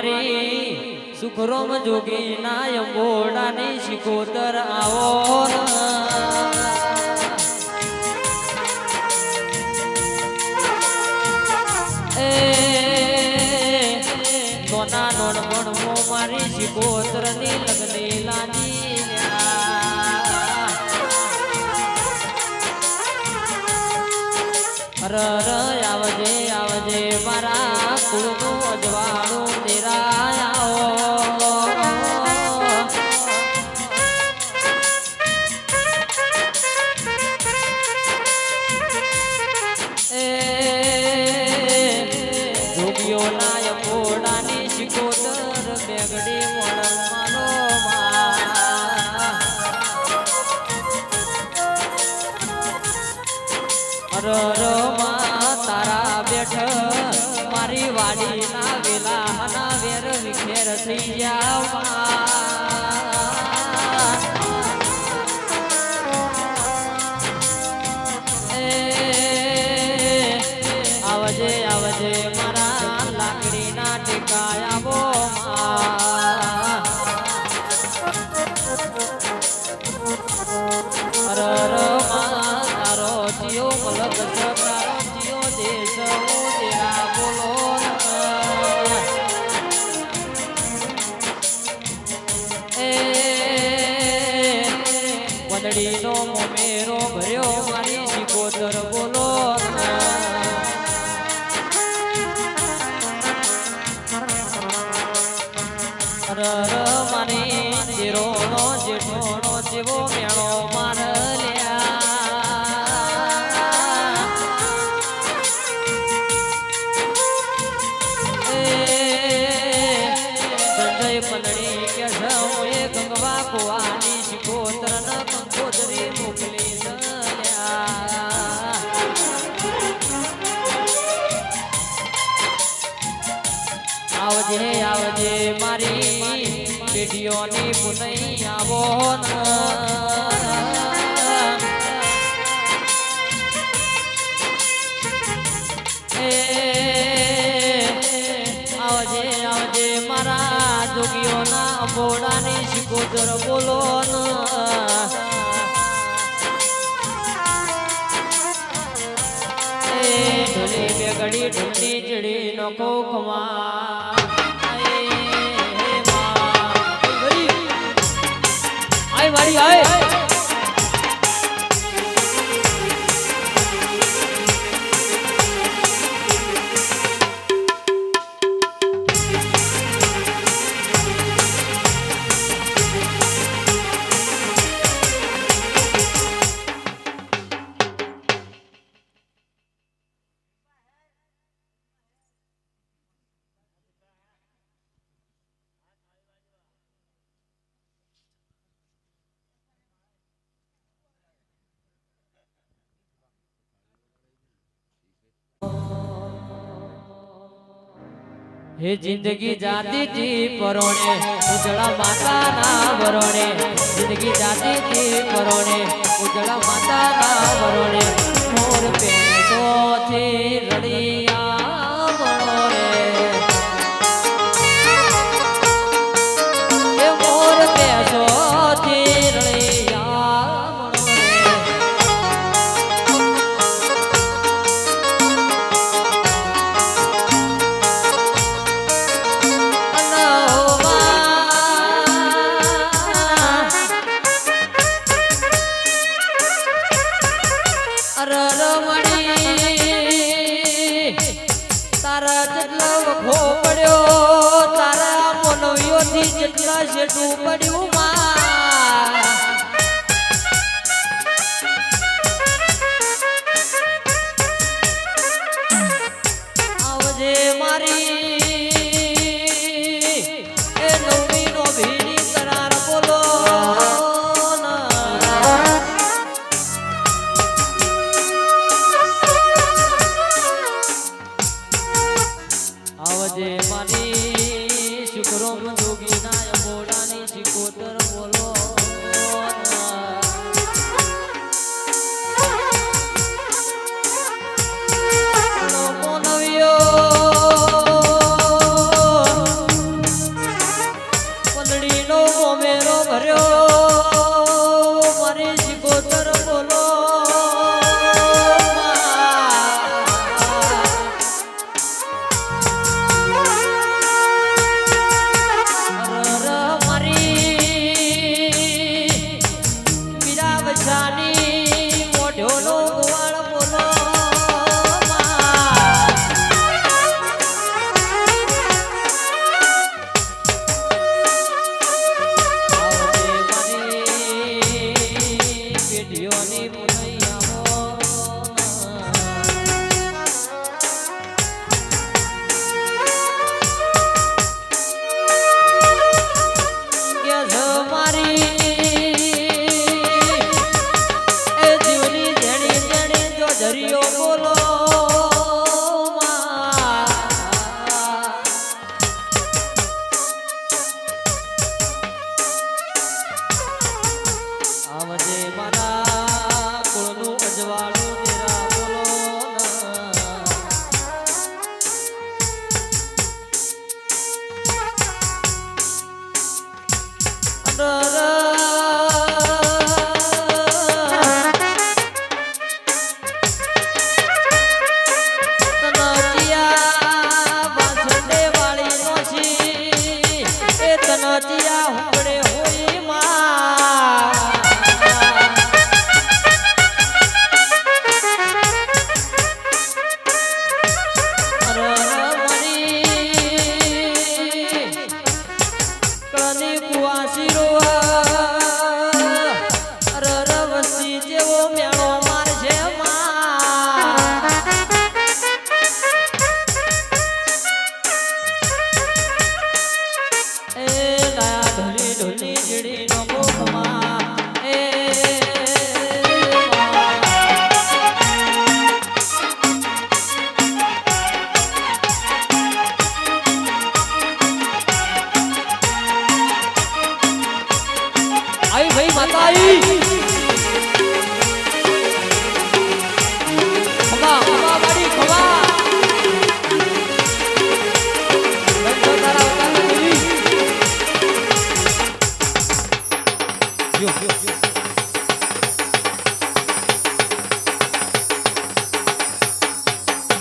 મારે સુખરોમ જોગી ના અંબોડાની શિકોતર આવો. સોના નોન મણમો મારી શિકોતરની લગ્નેલાની ર આવજે આવજે મારા આવજે આવજે મારી પેઢીઓની પુનઈ આવો આવજે આવજે મારા જોગીઓના અંબોડાની શિકોદર બોલો ઢોલી બેગડી, ઢોલી ચડી નો કોકમાં હે જિંદગી જાતી જી પરોણે, ઉજળા માતાના વરોણે. જિંદગી જાતી જી પરોણે, ઉજળા માતાના વરોણે. મોર પેટોથી રડિયા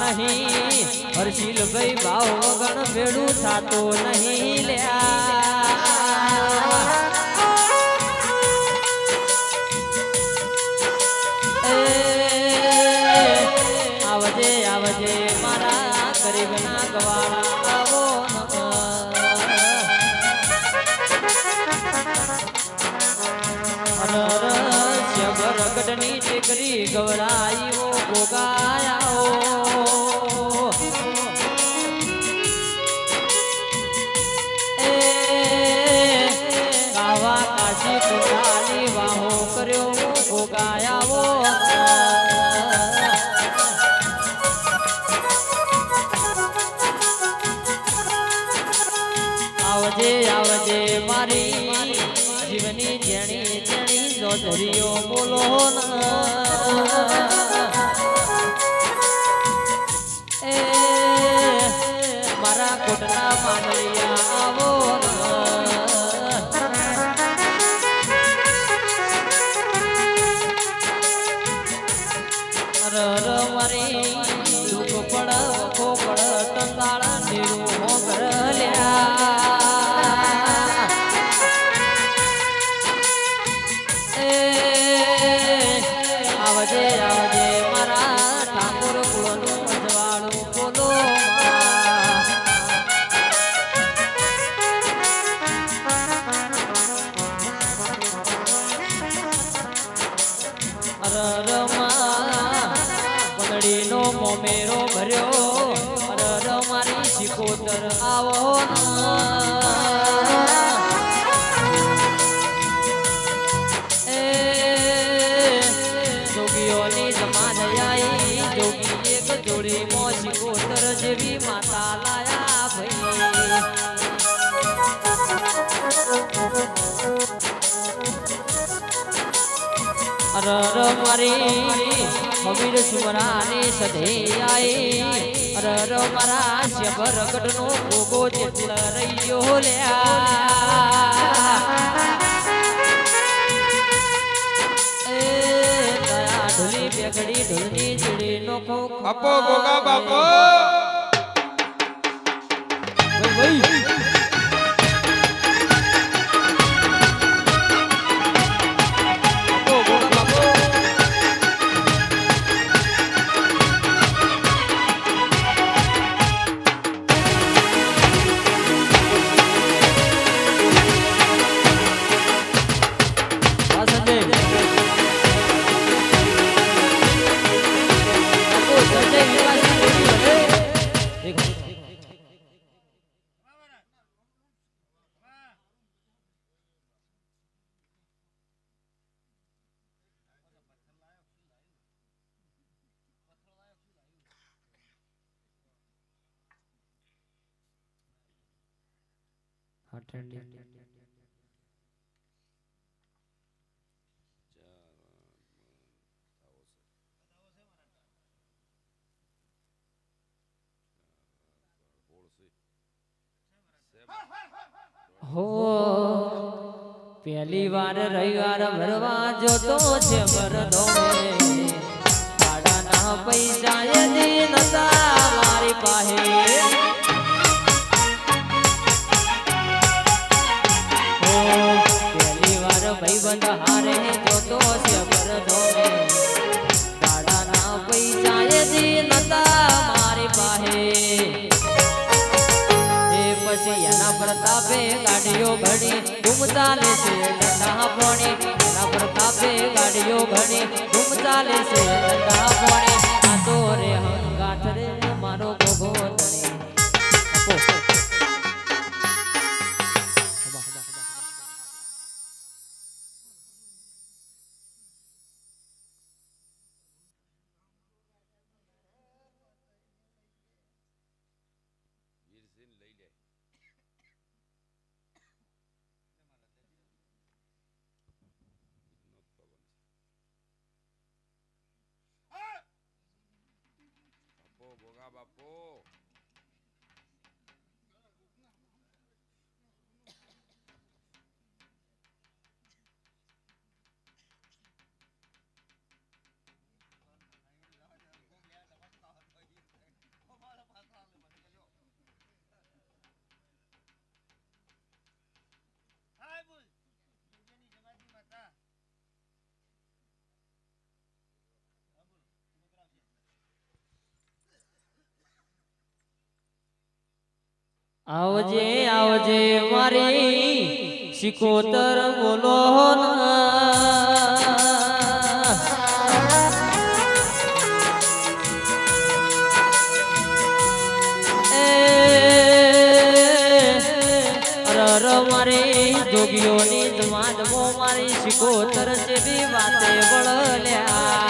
નહીં. હર્ષિલ ભાઈ ભાવ વગણ ભેડું થતો નહીં લ્યા. આવજે આવજે, મારા ગરીબના ગવાળા આવો ગઢની ટેકરી ગવરાયો ગોગાયા મારા કોટના માંડળિયા આવો. પર આવો જોગીઓની સમાજ આવી જોગી એક જોડી મોજી કોતર જેવી માતા લાયા ભાઈ અર મારી કબીર સુમરાની સધે આઈ ર ભોગો જેટલો રહ્યો લ્યા. ઢોલી બેગડી ઢોલની જીડી નો ખો ખપો ગોગા બાપો. હો પહેલી વાર રવિવાર ભરવા જોતો છે ભરદો ભાડાના પૈસા નતા મારી પાસે. ગાડીઓ ઘણી ધૂમ ચાલે છે ધંધા પોણી એના પ્રતાપે ગાડીઓ ઘણી ધૂમ ચાલે છે પોણી આ તો રે હંગાથ રે, મારો ગોગો ધણી ભોગા આવજે આવજે મારી શિકોતર બોલો મારી જોગીઓની જમાજમો મારી શિકોતર જેવી વાતે વળલ્યા.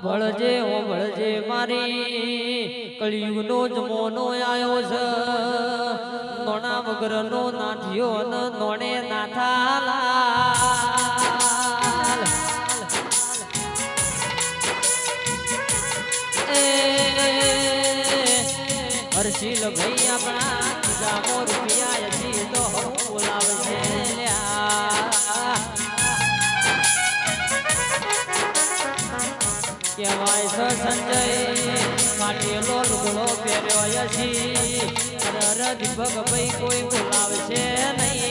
ભળજે હો ભળજે મારી કળિયુગનો જમોનો આયો છે નોણા વગરનો નો નાઠિયો નોણે નાથા હર્ષિલ ભાઈ આપણા જામો રૂપિયા હજી તો હું બોલાવશે કેવાય સંજય ફાટેલો લુગડો પહેર્યો યશી અરર દીપક ભાઈ કોઈ બોલાવશે નહીં.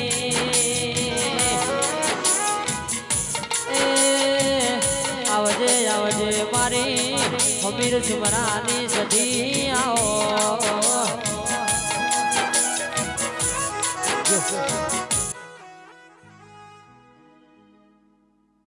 આવજે આવજે મારી હમીર સુમરાની સધી આવો.